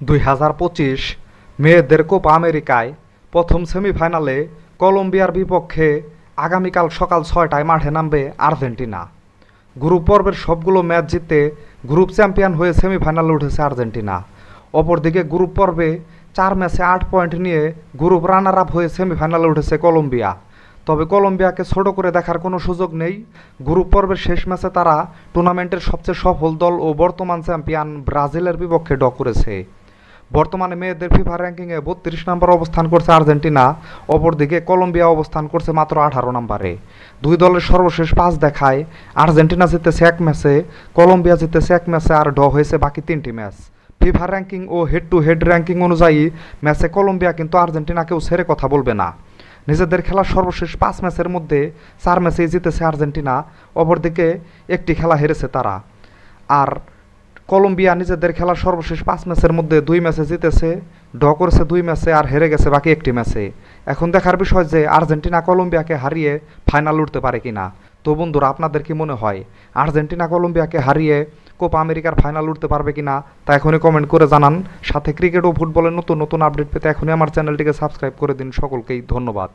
দুই হাজার পঁচিশ মেয়েদের কোপা আমেরিকায় প্রথম সেমিফাইনালে কলম্বিয়ার বিপক্ষে আগামীকাল সকাল ছয়টায় মাঠে নামবে আর্জেন্টিনা। গ্রুপ পর্বের সবগুলো ম্যাচ জিতে গ্রুপ চ্যাম্পিয়ন হয়ে সেমিফাইনালে উঠেছে আর্জেন্টিনা। অপরদিকে গ্রুপ পর্বে চার ম্যাচে আট পয়েন্ট নিয়ে গ্রুপ রানার আপ হয়ে সেমিফাইনালে উঠেছে কলম্বিয়া। তবে কলম্বিয়াকে ছোট করে দেখার কোনো সুযোগ নেই। গ্রুপ পর্বের শেষ ম্যাচে তারা টুর্নামেন্টের সবচেয়ে সফল দল ও বর্তমান চ্যাম্পিয়ন ব্রাজিলের বিপক্ষে ড করেছে। বর্তমানে মেয়েদের ফিফা র্যাঙ্কিংয়ে বত্রিশ নম্বর অবস্থান করছে আর্জেন্টিনা, অপরদিকে কলম্বিয়া অবস্থান করছে মাত্র আঠারো নম্বরে। দুই দলের সর্বশেষ পাঁচ দেখায়, আর্জেন্টিনা জিতেছে এক ম্যাচে, কলম্বিয়া জিতেছে এক ম্যাচে আর ড হয়েছে বাকি তিনটি ম্যাচ। ফিফা র্যাঙ্কিং ও হেড টু হেড র্যাঙ্কিং অনুযায়ী ম্যাচে কলম্বিয়া কিন্তু আর্জেন্টিনাকেও ছেড়ে কথা বলবে না। নিজেদের খেলার সর্বশেষ পাঁচ ম্যাচের মধ্যে চার ম্যাচেই জিতেছে আর্জেন্টিনা, অপরদিকে একটি খেলা হেরেছে তারা। আর কলম্বিয়া নিজেদের খেলার সর্বশেষ পাঁচ ম্যাচের মধ্যে দুই ম্যাচে জিতেছে ড করেছে দুই ম্যাচে আর হেরে গেছে বাকি একটি ম্যাচে। এখন দেখার বিষয় যে আর্জেন্টিনা কলম্বিয়াকে হারিয়ে ফাইনাল উঠতে পারে কি না তো বন্ধুরা, আপনাদের কি মনে হয়, আর্জেন্টিনা কলম্বিয়াকে হারিয়ে কোপা আমেরিকার ফাইনাল উঠতে পারবে কিনা তা এখনই কমেন্ট করে জানান। সাথে ক্রিকেট ও ফুটবলের নতুন নতুন আপডেট পেতে এখনই আমার চ্যানেলটিকে সাবস্ক্রাইব করে দিন। সকলকেই ধন্যবাদ।